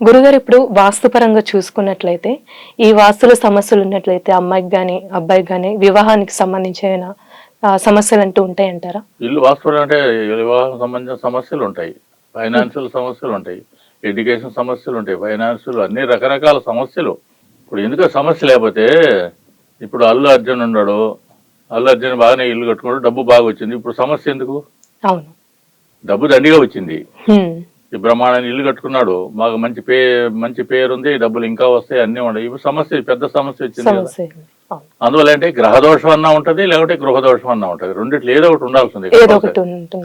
గురుగారు ఇప్పుడు వాస్తుపరంగా చూసుకున్నట్లయితే ఈ వాస్తుల సమస్యలు ఉన్నట్లయితే అమ్మాయికి కానీ అబ్బాయికి కానీ వివాహానికి సంబంధించిన సమస్యలు అంటూ ఉంటాయంటారా? ఇల్లు వాస్తవం అంటే వివాహం సంబంధించిన సమస్యలు ఉంటాయి. ఫైనాన్షియల్ సమస్యలు ఉంటాయి. ఎడ్యుకేషన్ సమస్యలు ఉంటాయి. ఫైనాన్షియల్ అన్ని రకరకాల సమస్యలు. ఇప్పుడు ఎందుకు సమస్య లేకపోతే ఇప్పుడు అల్లు అర్జున్ ఉన్నాడు. అల్లు అర్జున్ బాగానే ఇల్లు కట్టుకున్నాడు. డబ్బు బాగా వచ్చింది. ఇప్పుడు సమస్య ఎందుకు? అవును. డబ్బు దండిగా వచ్చింది. ఈ బ్రహ్మాండాన్ని ఇల్లు కట్టుకున్నాడు. మాకు మంచి పే మంచి పేరు ఉంది డబ్బులు ఇంకా వస్తాయి అన్నీ ఉన్నాయి. ఇప్పుడు సమస్య పెద్ద సమస్య వచ్చింది కదా. అందువల్ల అంటే గ్రహ దోషం అన్నా ఉంటది లేకపోతే గృహ దోషం అన్నా ఉంటది. రెండిట్లో ఏదో ఒకటి ఉండాల్సింది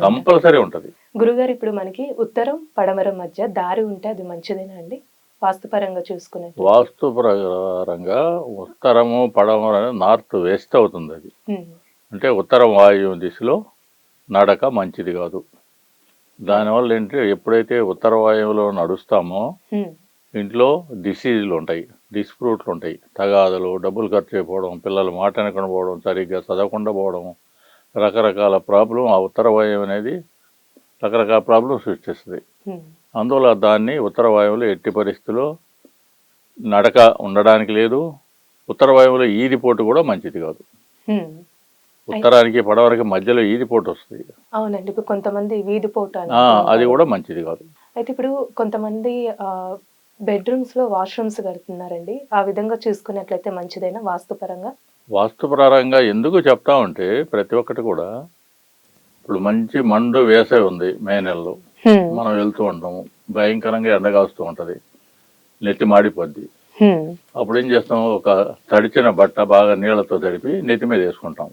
కంపల్సరీ. ఉంటది. గురుగారు ఇప్పుడు మనకి ఉత్తరం పడమర మధ్య దారి ఉంటే అది మంచిదేనా అండి? వాస్తుపరంగా చూసుకున్నట్టు. వాస్తు ప్రకారంగా ఉత్తరము పడమర నార్త్ వెస్ట్ అవుతుంది అది. అంటే ఉత్తరం వాయువు దిశలో నడక మంచిది కాదు. దానివల్ల ఏంటి ఎప్పుడైతే ఉత్తర వాయువులో నడుస్తామో. ఇంట్లో డిసీజులు ఉంటాయి డిస్ప్రూట్లు ఉంటాయి తగాదలు డబ్బులు ఖర్చు అయిపోవడం పిల్లలు మాట వెనకుండా పోవడం సరిగ్గా చదవకుండా పోవడం రకరకాల ప్రాబ్లం ఆ ఉత్తర వాయువు అనేది రకరకాల ప్రాబ్లం సృష్టిస్తుంది. అందువల్ల దాన్ని ఉత్తర వాయువులో ఎట్టి పరిస్థితుల్లో నడక ఉండడానికి లేదు ఉత్తర వాయువులో ఈదిపోటు కూడా మంచిది కాదు. ఉత్తరానికి పడవరికి మధ్యలో ఈదిపోటు వస్తుంది అవునండి ఇప్పుడు కొంతమంది వీధి పోట అని ఆ, అంటూ అది. కూడా మంచిది కాదు. అయితే ఇప్పుడు కొంతమంది బెడ్రూమ్స్లో వాష్రూమ్స్ కడుతున్నారండి. ఆ విధంగా చూసుకున్నట్లయితే మంచిదేనా వాస్తుపరంగా? వాస్తుప్రకారంగా ఎందుకు చెప్తా ఉంటే ప్రతి ఒక్కటి కూడా ఇప్పుడు మంచి మండు వేసవి ఉంది మే నెలలో. మనం వెళ్తూ ఉంటాము. భయంకరంగా ఎండ కాస్తూ ఉంటది. నెత్తి మాడిపోద్ది. అప్పుడు ఏం చేస్తాం? ఒక తడిచిన బట్ట బాగా నీళ్ళతో తడిపి నెత్తి మీద వేసుకుంటాం.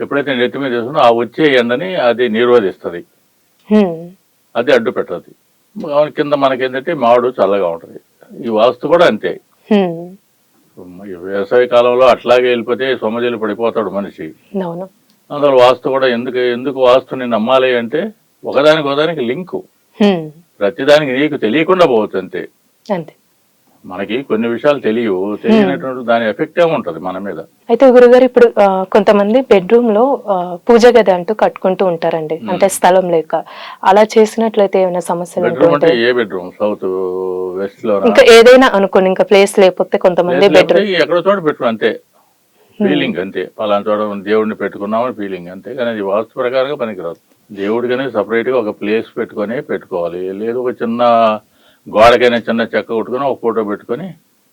ఎప్పుడైతే నెత్తి మీద వేసుకుంటో ఆ వచ్చే ఎండని అది నిరోధిస్తుంది. అది అడ్డు పెట్టదు. కింద మనకేంటంటే మాడు చల్లగా ఉంటుంది. ఈ వాస్తు కూడా అంతే. వేసవి కాలంలో అట్లాగే వెళ్ళిపోతే సొమ్మజీలు పడిపోతాడు మనిషి. అందులో వాస్తు కూడా ఎందుకు ఎందుకు వాస్తుని నమ్మాలి అంటే ఒకదానికి ఒకదానికి లింకు. ప్రతిదానికి నీకు తెలియకుండా పోవచ్చు అంతే. మనకి కొన్ని విషయాలు తెలియవు. తెలియనటువంటి దాని ఎఫెక్ట్ ఏముంటది మన మీద. అయితే గురుగారు ఇప్పుడు కొంతమంది బెడ్రూమ్లో పూజ గది అంటూ కట్టుకుంటూ ఉంటారండి. అంటే స్థలం లేక. అలా చేసినట్లయితే ఏమైనా సమస్యలు బెడ్రూమ్ అంటే ఏ బెడ్రూమ్ సౌత్ వెస్ట్లో ఇంకా ఏదైనా అనుకోండి ఇంకా ప్లేస్ లేకపోతే కొంతమంది బెడ్రూమ్ ఎక్కడో చోట పెట్టు అంతే. ఫీలింగ్ అంతే. పలానా చోట దేవుడిని పెట్టుకున్నామని ఫీలింగ్ అంతే. కానీ అది వాస్తు ప్రకారంగా పనికిరాదు. దేవుడికనే సపరేట్గా ఒక ప్లేస్ పెట్టుకొని పెట్టుకోవాలి. లేదు ఒక చిన్న గోడకైనా చిన్న చెక్క కొట్టుకొని ఒక ఫోటో పెట్టుకొని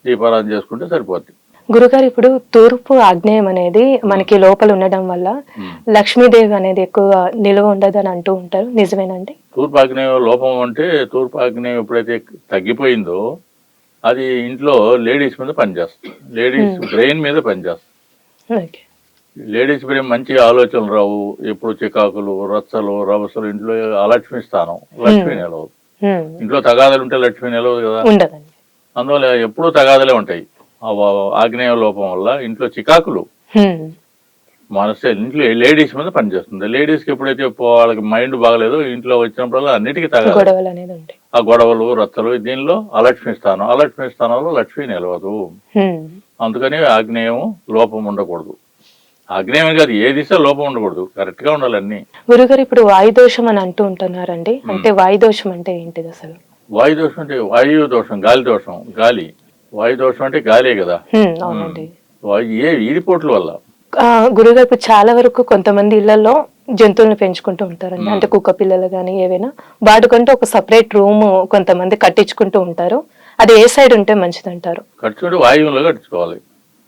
దీపారాధన చేసుకుంటే సరిపోద్ది. గురుగారు ఇప్పుడు తూర్పు ఆగ్నేయం అనేది మనకి లోపల ఉండడం వల్ల. లక్ష్మీదేవి అనేది ఎక్కువ నిలువ ఉండదు అని అంటూ ఉంటారు. నిజమేనండి తూర్పు ఆగ్నేయం లోపం అంటే తూర్పు ఆగ్నేయం ఎప్పుడైతే తగ్గిపోయిందో అది ఇంట్లో లేడీస్ మీద పనిచేస్తుంది. లేడీస్ బ్రెయిన్ మీద పనిచేస్తుంది. లేడీస్ బ్రెయిన్ మంచి ఆలోచనలు రావు. ఎప్పుడు చికాకులు రచ్చలు రవసలు ఇంట్లో అలక్ష్మి స్థానం లక్ష్మి నిలవదు హ్మ్. ఇంట్లో తగాదలు ఉంటే లక్ష్మి నిలవదు కదా. ఉండదండి. అందువల్ల ఎప్పుడూ తగాదలే ఉంటాయి. ఆగ్నేయ లోపం వల్ల ఇంట్లో చికాకులు. మనసు ఇంట్లో లేడీస్ మీద పనిచేస్తుంది. లేడీస్కి ఎప్పుడైతే పో- వాళ్ళకి మైండ్ బాగలేదో ఇంట్లో వచ్చినప్పుడల్లా అన్నిటికీ ఉంటాయి. ఆ గొడవలు రచ్చలు దీనిలో అలక్ష్మి స్థానం. అలక్ష్మి స్థానంలో లక్ష్మి నిలవదు. అందుకని ఆగ్నేయం లోపం ఉండకూడదు. ఆగ్నేయం కాదు ఏ దిశ లోపం ఉండకూడదు. కరెక్ట్గా ఉండాలి అన్ని. గురుగారు ఇప్పుడు వాయుదోషం అని అంటూ ఉంటున్నారండి. అంటే వాయుదోషం అంటే ఏంటిది అసలు? వాయు దోషం అంటే వాయు దోషం గాలి దోషం గాలి. వాయు దోషం అంటే గాలే కదా. అవునండి. ఏ ఈడిపోట్ల వల్ల? గురుగారు ఇప్పుడు చాలా వరకు కొంతమంది ఇళ్ళలో జంతువులను పెంచుకుంటూ ఉంటారండి. అంటే కుక్క పిల్లలు కానీ ఏవైనా. వాటికంటూ ఒక సపరేట్ రూమ్ కొంతమంది కట్టించుకుంటూ ఉంటారు. అది ఏ సైడ్ ఉంటే మంచిది అంటారు కట్టుకుంటే వాయువులో కట్టుకోవాలి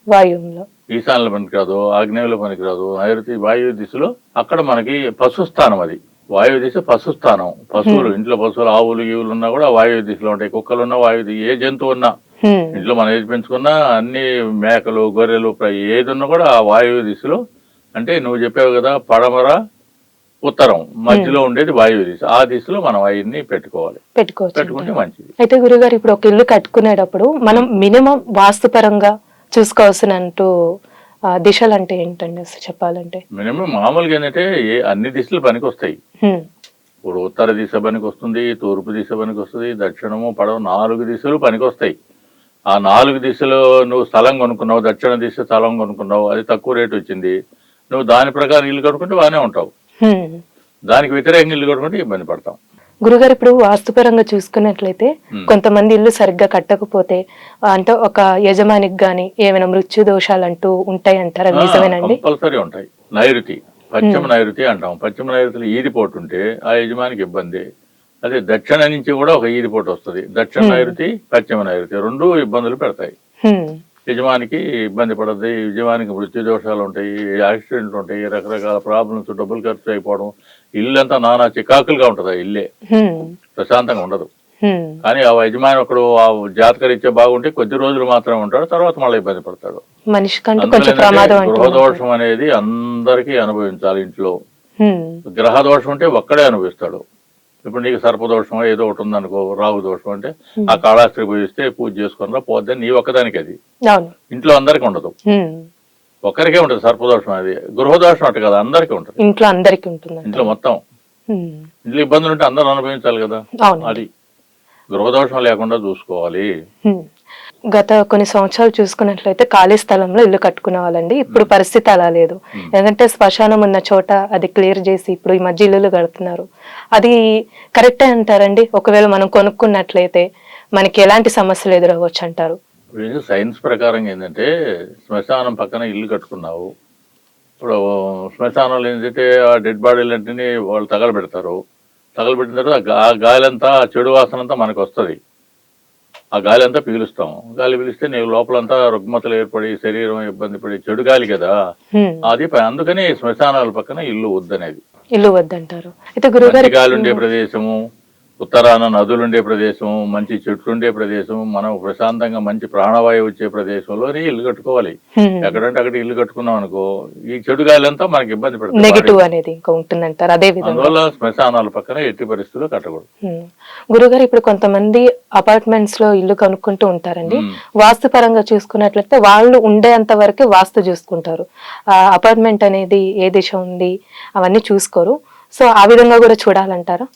వాయువులో. ఈశాన్యంలో పనికిరాదు ఆగ్నేయంలో పనికిరాదు నైరుతి వాయు దిశలో అక్కడ మనకి పశు స్థానం అది. వాయు దిశ పశు స్థానం. పశువులు ఇంట్లో పశువులు ఆవులు ఈవులు ఉన్నా కూడా వాయు దిశలో ఉంటాయి. కుక్కలు ఉన్నా వాయు ది- ఏ జంతువు ఉన్నా. ఇంట్లో మనం ఏది పెంచుకున్నా అన్ని మేకలు గొర్రెలు ఏది ఉన్నా కూడా ఆ వాయువు దిశలో అంటే నువ్వు చెప్పావు కదా పడమర ఉత్తరం. మధ్యలో ఉండేది వాయువు దిశ. ఆ దిశలో మనం అవన్నీ పెట్టుకోవాలి. పెట్టుకోవచ్చు. పెట్టుకుంటే. మంచిది. అయితే గురుగారు ఇప్పుడు ఒక ఇల్లు కట్టుకునేటప్పుడు మనం మినిమం వాస్తుపరంగా చూసుకోవాల్సినంటూ దిశలు అంటే ఏంటండి అసలు చెప్పాలంటే? మినిమం మామూలుగా ఏంటంటే అన్ని దిశలు పనికి వస్తాయి ఇప్పుడు ఉత్తర దిశ పనికి వస్తుంది తూర్పు దిశ పనికి వస్తుంది దక్షిణము పడవ నాలుగు దిశలు పనికి వస్తాయి ఆ నాలుగు దిశలో నువ్వు స్థలం కొనుక్కున్నావు దక్షిణ దిశ స్థలం కొనుక్కున్నావు అది తక్కువ రేటు వచ్చింది. నువ్వు దాని ప్రకారం ఇల్లు కట్టుకుంటే బాగానే ఉంటావు. దానికి వ్యతిరేకంగా ఇల్లు కట్టుకుంటే ఇబ్బంది పడతాం. గురుగారు ఇప్పుడు వాస్తుపరంగా చూసుకున్నట్లయితే. కొంతమంది ఇల్లు సరిగ్గా కట్టకపోతే అంటే ఒక యజమానికి గాని ఏమైనా మృత్యు దోషాలు అంటూ ఉంటాయి అంటారా నిజమేనండి? కంపల్సరీ ఉంటాయి. నైరుతి. పశ్చిమ నైరుతి అంటాం. పశ్చిమ నైరుతిలో ఈదిపోటు ఉంటే ఆ యజమానికి ఇబ్బంది. అదే దక్షిణ నుంచి కూడా ఒక ఈదిపోటు వస్తుంది. దక్షిణ నైరుతి పశ్చిమ నైరుతి రెండు ఇబ్బందులు పెడతాయి. యజమానికి ఇబ్బంది పడద్ది యజమానికి మృత్యు దోషాలు ఉంటాయి యాక్సిడెంట్లు ఉంటాయి రకరకాల ప్రాబ్లమ్స్ డబ్బులు ఖర్చు అయిపోవడం ఇల్లు అంతా నానా చికాకులుగా ఉంటుంది ఆ ఇల్లే. ప్రశాంతంగా ఉండదు. కానీ ఆ యజమాని ఒకడు ఆ జాతకరీత్యా బాగుంటే కొద్ది రోజులు మాత్రమే ఉంటాడు తర్వాత మళ్ళీ ఇబ్బంది పడతాడు గృహదోషం అనేది అందరికీ అనుభవించాలి ఇంట్లో. గ్రహ దోషం ఉంటే ఒక్కడే అనుభవిస్తాడు ఇప్పుడు నీకు సర్పదోషం ఏదో ఒకటి ఉందనుకో రాహు దోషం అంటే ఆ కాళాస్త్రి పూజిస్తే పూజ చేసుకున్నా పోద్ది నీ ఒక్కదానికి అది. ఇంట్లో అందరికీ ఉండదు. హ్మ్. ఒక్కరికే ఉంటుంది సర్పదోషం అది. గృహదోషం అంటే కదా అందరికీ ఉంటుంది. ఇంట్లో అందరికి ఉంటుందండి. ఇంట్లో మొత్తం. ఇంట్లో ఇబ్బందులు ఉంటే అందరూ అనుభవించాలి కదా. అది. గృహదోషం లేకుండా చూసుకోవాలి. గత కొన్ని సంవత్సరాలు చూసుకున్నట్లయితే ఖాళీ స్థలంలో ఇల్లు కట్టుకునే వాళ్ళండి ఇప్పుడు పరిస్థితి అలా లేదు. ఎందుకంటే శ్మశానం ఉన్న చోట అది క్లియర్ చేసి ఇప్పుడు ఈ మధ్య ఇల్లులు కడుతున్నారు. అది కరెక్టే అంటారండి. ఒకవేళ మనం కొనుక్కున్నట్లయితే మనకి ఎలాంటి సమస్యలు ఎదురవ్వచ్చు అంటారు? సైన్స్ ప్రకారం ఏంటంటే శ్మశానం పక్కన ఇల్లు కట్టుకున్నావు. ఇప్పుడు శ్మశానంలో ఏంటంటే ఆ డెడ్ బాడీలన్నింటినీ వాళ్ళు తగలబెడతారు. తగలబెట్టిన తర్వాత ఆ గాలి అంతా చెడు వాసన అంతా మనకు వస్తుంది ఆ గాలి అంతా పీలుస్తాం గాలి పీలిస్తే నీకు లోపలంతా రుగ్మతలు ఏర్పడి శరీరం ఇబ్బంది పడి చెడు గాలి కదా. అది అందుకని శ్మశానాల పక్కన ఇల్లు వద్దనేది. ఇల్లు వద్దంటారు. అయితే గాలి ఉండే ప్రదేశము ఉత్తరాన నదులు ఉండే ప్రదేశం మంచి చెట్లు ఉండే ప్రదేశం మనం ప్రశాంతంగా మంచి ప్రాణవాయువు వచ్చే ప్రదేశంలోనే ఇల్లు కట్టుకోవాలి. ఎక్కడంటే అక్కడ ఇల్లు కట్టుకున్నాం అనుకో ఈ చెడు గాలి అంతా మనకి ఇబ్బంది పెడుతుంది నెగిటివ్ అనేది ఇంకా ఉంటుందంటారు అదే విధంగా. అందువల్ల శ్మశానాల పక్కన ఎట్టి పరిస్థితుల్లో కట్టకూడదు. గురుగారు ఇప్పుడు కొంతమంది అపార్ట్మెంట్స్లో ఇల్లు కనుక్కుంటూ ఉంటారండి. వాస్తు పరంగా చూసుకున్నట్లయితే వాళ్ళు ఉండేంత వరకే వాస్తు చూసుకుంటారు. ఆ అపార్ట్మెంట్ అనేది ఏ దిశ ఉంది అవన్నీ చూసుకోరు. సో ఆ విధంగా కూడా చూడాలంటారా?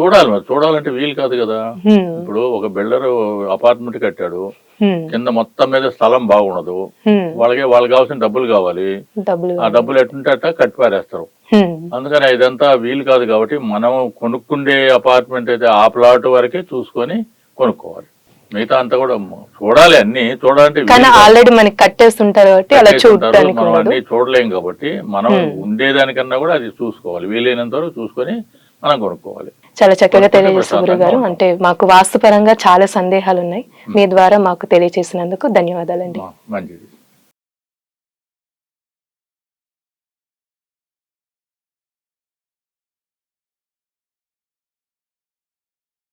చూడాలి మరి. చూడాలంటే వీలు కాదు కదా. ఇప్పుడు ఒక బిల్డర్ అపార్ట్మెంట్ కట్టాడు. కింద మొత్తం మీద స్థలం బాగుండదు. వాళ్ళకి వాళ్ళకి కావాల్సిన డబ్బులు కావాలి. ఆ డబ్బులు ఎట్టుంటే అట్ట కట్టి పారేస్తారు. అందుకని ఇదంతా వీలు కాదు కాబట్టి మనం కొనుక్కుండే అపార్ట్మెంట్ అయితే ఆ ప్లాట్ వరకే చూసుకొని కొనుక్కోవాలి. మిగతా అంతా కూడా చూడాలి అన్ని. చూడాలంటే. ఆల్రెడీ మనకి కట్టేస్తుంటారు కాబట్టి అలా మనం అన్ని చూడలేం కాబట్టి మనం ఉండేదానికన్నా కూడా అది చూసుకోవాలి. వీలైనంత వరకు చూసుకొని మనం కొనుక్కోవాలి. చాలా చక్కగా గురుగారు. ప్రశాంతంగా అంటే మాకు వాస్తు పరంగా చాలా సందేహాలు ఉన్నాయి మీ ద్వారా మాకు తెలియజేసినందుకు ధన్యవాదాలండి. మంచిది.